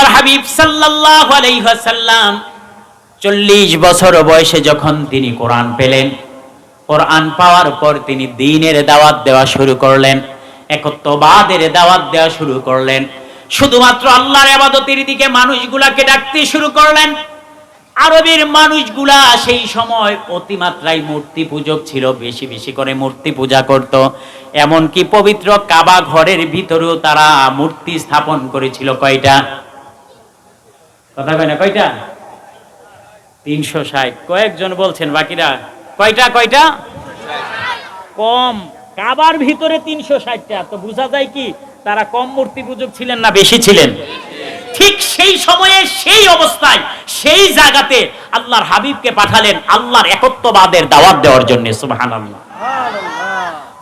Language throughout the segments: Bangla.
আল্লাহর হাবিব সাল্লাল্লাহু আলাইহি ওয়াসাল্লাম চল্লিশ বছর বয়সে যখন তিনি কোরআন পেলেন, কোরআন পাওয়ার পর তিনি দিনের দাওয়াত দেওয়া শুরু করলেন, একত্ববাদের দাওয়াত দেওয়া শুরু করলেন। শুধুমাত্র আল্লাহর আবাদতের দিকে মানুষগুলাকে ডাকতে শুরু করলেন। আরবের মানুষগুলা সেই সময় অতিমাত্রায় মূর্তি পূজক ছিল, বেশি বেশি করে মূর্তি পূজা করত। এমনকি পবিত্র কাবা ঘরের ভিতরেও তারা মূর্তি স্থাপন করেছিল কয়টা? কথা কয় না, কয়টা? তিনশো ষাট। কয়েকজন বলছেন, বাকিরা, কয়টা কয়টা? কম। কাবার ভিতরে তিনশো ষাটটা, তো বোঝা যায় কি, তারা কম মূর্তি পূজক ছিলেন না, বেশি ছিলেন? ঠিক সেই সময়ে, সেই অবস্থায়, সেই জায়গাতে আল্লাহর হাবিবকে পাঠালেন, আল্লাহর একত্ববাদের দাওয়াত দেওয়ার জন্য সুবাহান আল্লাহ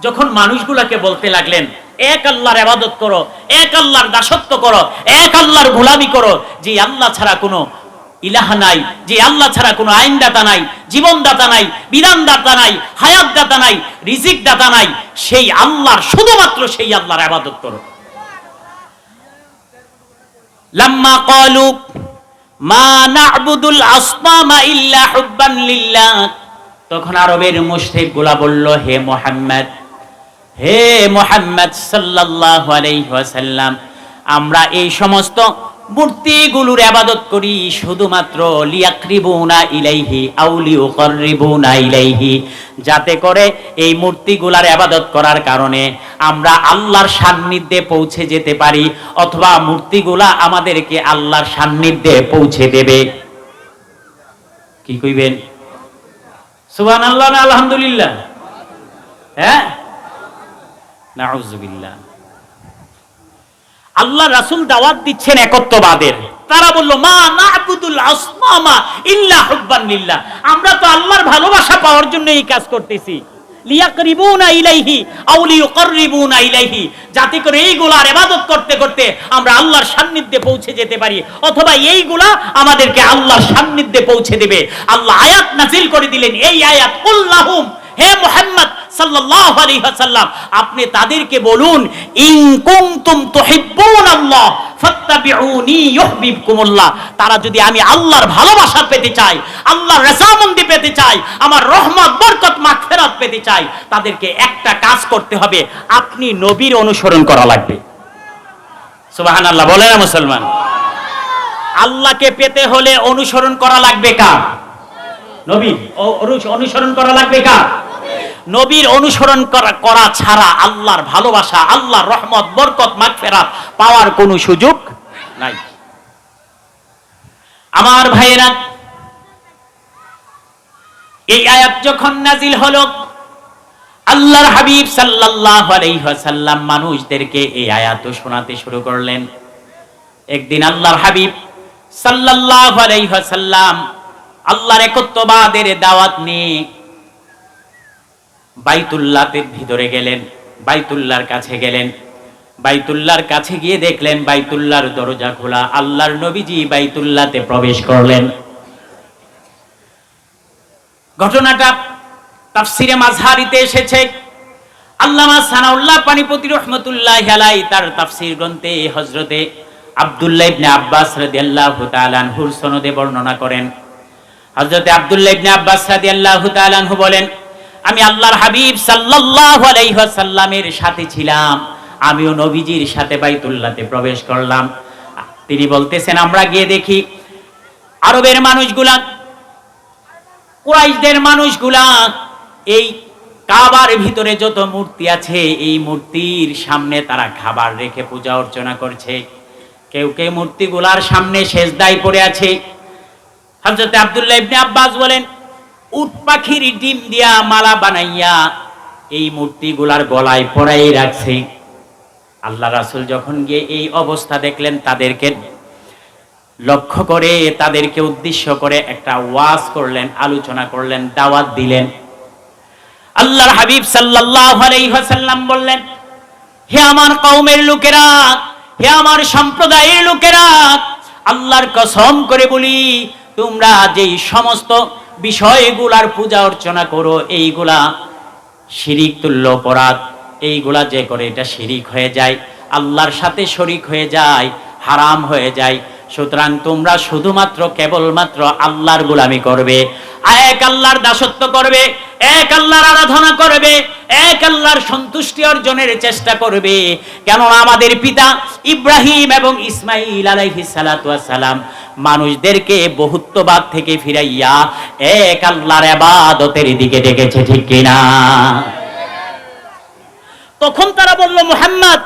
যখন মানুষগুলাকে বলতে লাগলেন এক আল্লাহর আবাদত করো, এক আল্লাহর দাসত্ব করো, এক আল্লাহর গোলামি করো, যে আল্লাহ ছাড়া কোনো ইলাহা নাই, যে আল্লাহ ছাড়া কোনো আইনদাতা নাই, জীবনদাতা নাই, বিধানদাতা নাই হায়াত দাতা নাই রিজিক দাতা নাই, সেই আল্লাহর, শুধুমাত্র সেই আল্লাহর আবাদত করো। লাম্মা ক্বালু, মা না'বুদুল আসনামা ইল্লা হুব্বান লিল্লাহ। তখন আরবের মুশরিকগুলা বলল, হে মোহাম্মদ হে মোহাম্মদ সাল্লাল্লাহু আলাইহি ওয়াসাল্লাম, আমরা এই সমস্ত মূর্তিগুলোর আবাদত করি শুধুমাত্র লিয়াকরিবুনা ইলাইহি আও লিউকাররিবুনা ইলাইহি, যাতে করে এই মূর্তিগুলার আবাদত করার কারণে আমরা আল্লাহর সান্নিধ্যে পৌঁছে যেতে পারি, অথবা মূর্তিগুলা আমাদেরকে আল্লাহর সান্নিধ্যে পৌঁছে দেবে। কি কইবেন? সুবহানাল্লাহ আলহামদুলিল্লাহ। হ্যাঁ? আল্লাহ রাসুল দাওয়াত দিচ্ছেন একত্ববাদের। তারা বলল, মা না'বুদুল আসনামা ইল্লা হুব্বান আমরা তো আল্লাহর ভালোবাসা পাওয়ার জন্য এই কাজ করতেছি। যাতে করে ইবাদত করতে করতে আমরা আল্লাহর সান্নিধ্যে পৌঁছে যেতে পারি। অথবা আমাদেরকে আল্লাহর সান্নিধ্যে পৌঁছে দেবে। আল্লাহ আয়াত নাজিল করে দিলেন, এই আয়াত হে মুহাম্মদ সাল্লাল্লাহু আলাইহি ওয়াসাল্লাম, আপনি তাদেরকে বলুন, ইন কুনতুম তুহিব্বুনাল্লাহ ফাত্তাবিউনি ইউহিব্বুকুমুল্লাহ। তারা যদি আমি আল্লাহর ভালোবাসা পেতে চাই, আল্লাহর রাজামন্দি পেতে চাই, আমার রহমত, বরকত, মাগফিরাত পেতে চাই, তাদেরকে একটা কাজ করতে হবে, আপনি নবীর অনুসরণ করা লাগবে। সুবহানাল্লাহ বলে না মুসলমান। আল্লাহকে পেতে হলে অনুসরণ করা লাগবে কার? নবীর অনুসরণ করা লাগবে কার? নবীর অনুসরণ করা ছাড়া আল্লাহর ভালোবাসা, আল্লাহর রহমত, বরকত, মাগফিরাত পাওয়ার কোনো সুযোগ নাই। আমার ভাইয়েরা, এই আয়াত যখন নাজিল হলো, আল্লাহর হাবিব সাল্লাল্লাহু আলাইহি ওয়াসাল্লাম মানুষদেরকে এই আয়াত শোনাতে শুরু করলেন। একদিন আল্লাহর হাবিব সাল্লাল্লাহু আলাইহি ওয়াসাল্লাম আল্লাহর একত্ববাদের দাওয়াত নিয়ে বাইতুল্লাহর ভিতরে গেলেন, বাইতুল্লাহর কাছে গেলেন। বাইতুল্লাহর কাছে গিয়ে দেখলেন বাইতুল্লাহর দরজা খোলা। আল্লাহর নবীজি বাইতুল্লাহতে প্রবেশ করলেন। ঘটনাটা তাফসিরে মাঝহারিতে এসেছে। আল্লামা সানাউল্লাহ পানিপতি রহমতুল্লাহ আলাই তার তাফসির গ্রন্থে হজরতে আব্দুল্লাহ ইবনে আব্বাস রাদিয়াল্লাহু তাআলা আনহুর সনদে বর্ণনা করেন। হযরতে আব্দুল্লাহ ইবনে আব্বাস রাদিয়াল্লাহু তাআলা আনহু বলেন, আমি আল্লাহর হাবিব সাল্লাল্লাহু আলাইহি ওয়াসাল্লামের সাথে ছিলাম। আমিও নবীজির সাথে বাইতুল্লাহতে প্রবেশ করলাম। তিনি বলতেছেন, আমরা গিয়ে দেখি আরবের মানুষগুলা, কুরাইশদের মানুষগুলা, এই কাবার ভিতরে যত মূর্তি আছে, এই মূর্তির সামনে তারা খাবার রেখে পূজা অর্চনা করছে। কেউ কেউ মূর্তিগুলার সামনে সেজদায় পড়ে আছে। হযরত আব্দুল্লাহ ইবনে আব্বাস বলেন, উট পাখির ডিম দিয়া মালা বানাইয়া এই মূর্তিগুলার গলায় পরাই রাখছে। আল্লাহ রাসূল যখন গিয়ে এই অবস্থা দেখলেন, তাদেরকে লক্ষ্য করে, তাদেরকে উদ্দেশ্য করে একটা ওয়াজ করলেন, আলোচনা করলেন, দাওয়াত দিলেন। আল্লাহর হাবিব সাল্লাল্লাহু আলাইহি ওয়াসাল্লাম বললেন, হে আমার কওমের লোকেরা, হে আমার সম্প্রদায়ের লোকেরা, আল্লাহর কসম করে বলি তোমরা যেই সমস্ত বিষয়গুলার পূজা অর্চনা করো, এইগুলা শিরিক, তুল্য অপরাধ, এইগুলা যে করে এটা শিরিক হয়ে যায়, আল্লাহর সাথে শরিক হয়ে যায়, হারাম হয়ে যায়। সুতরাং তোমরা শুধুমাত্র কেবলমাত্র আল্লাহর গোলামি করবে, এক আল্লাহর দাসত্ব করবে, এক আল্লাহর আরাধনা করবে, এক আল্লাহর সন্তুষ্টি অর্জনের চেষ্টা করবে। কেননা আমাদের পিতা ইব্রাহিম এবং ইসমাইল আলাইহিস সালাম মানুষদেরকে বহুত্ববাদ থেকে ফিরাইয়া এক আল্লাহর ইবাদতের দিকে ডেকেছে, ঠিক কিনা? তখন তারা বলল, মোহাম্মদ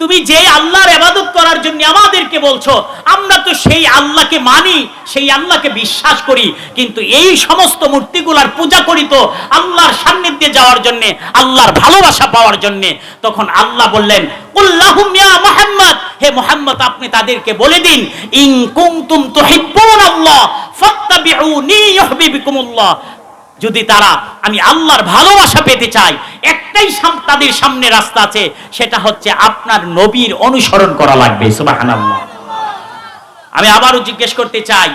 তুমি যে আল্লাহর ইবাদত করার জন্য আমাদেরকে বলছো, আমরা তো সেই আল্লাহকে মানি, সেই আল্লাহকে বিশ্বাস করি। কিন্তু এই সমস্ত মূর্তিগুলার পূজা করি তো আল্লাহর সান্নিধ্যে যাওয়ার জন্য, আল্লাহর ভালোবাসা পাওয়ার জন্য। তখন আল্লাহ বললেন মুহাম্মদ। হে মুহাম্মদ, আপনি তাদেরকে বলে দিন কুনতুম তুহিব্বুনাল্লাহ ফাত্তাবিউনি ইউহিব্বুকুমুল্লাহ। যদি তারা আমি আল্লাহর ভালোবাসা পেতে চাই, একটাই তাদের সামনে রাস্তা আছে, সেটা হচ্ছে আপনার নবীর অনুসরণ করা লাগবে আমি আবারও জিজ্ঞেস করতে চাই,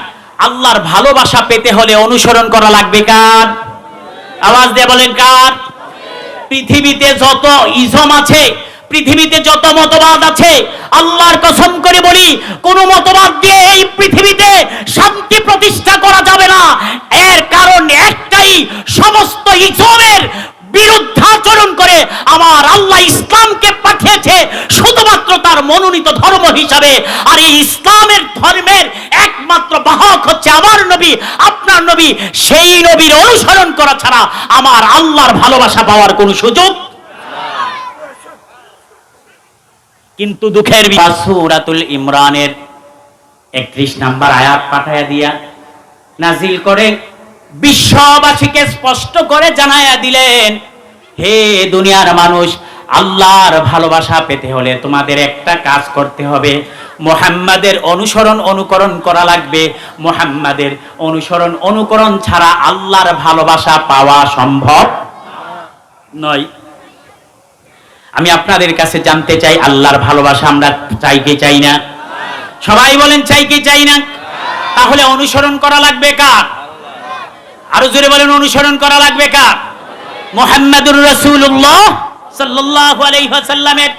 আল্লাহর ভালোবাসা পেতে হলে অনুসরণ করা লাগবে কার? আওয়াজ দিয়ে বলেন কার? পৃথিবীতে যত ইজম আছে, পৃথিবীতে যত মতবাদ আছে, আল্লাহর কসম করে বলি, কোন মতবাদ দিয়ে এই পৃথিবীতে শান্তি প্রতিষ্ঠা করা যাবে না এর কারণ একটাই সমস্ত ইজমের বিরুদ্ধাচরণ করে আমার আল্লাহ ইসলামকে পাঠিয়েছে শুধুমাত্র তার মনোনীত ধর্ম হিসাবে, আর এই ইসলামের ধর্মের একমাত্র বাহক হচ্ছে আমার নবী, আপনার নবী, সেই নবীর অনুসরণ করা ছাড়া আমার আল্লাহর ভালোবাসা পাওয়ার কোনো সুযোগ কিন্তু দুঃখের সূরাতুল ইমরানের একত্রিশ নাম্বার আয়াত পাঠাইয়া দিয়া নাজিল করে বিশ্ববাসীকে স্পষ্ট করে জানাইয়া দিলেন, হে দুনিয়ার মানুষ আল্লাহর ভালোবাসা পেতে হলে তোমাদের একটা কাজ করতে হবে। মোহাম্মদের অনুসরণ অনুকরণ করা লাগবে। মোহাম্মদের অনুসরণ অনুকরণ ছাড়া আল্লাহর ভালোবাসা পাওয়া সম্ভব নয়। আমি আপনাদের কাছে জানতে চাই, আল্লাহর ভালোবাসা আমরা চাই কি চাই না? সবাই বলেন, চাই কি চাই না? তাহলে অনুসরণ করা লাগবে কার? আরও জোরে বলেন, অনুসরণ করা লাগবে কার? মোহাম্মদুর রসুল্লাহ সাল্লাল্লাহু আলাইহি ওয়াসাল্লামের।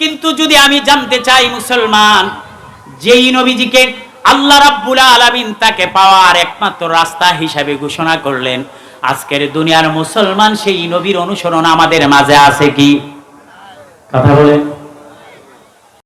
কিন্তু যদি আমি জানতে চাই মুসলমান, যেই নবীজিকে আল্লাহ রাব্বুল আলামিন তাকে পাওয়ার একমাত্র রাস্তা হিসাবে ঘোষণা করলেন, আজকের দুনিয়ার মুসলমান সেই নবীর অনুসরণ আমাদের মাঝে আছে কি? কথা বলেন।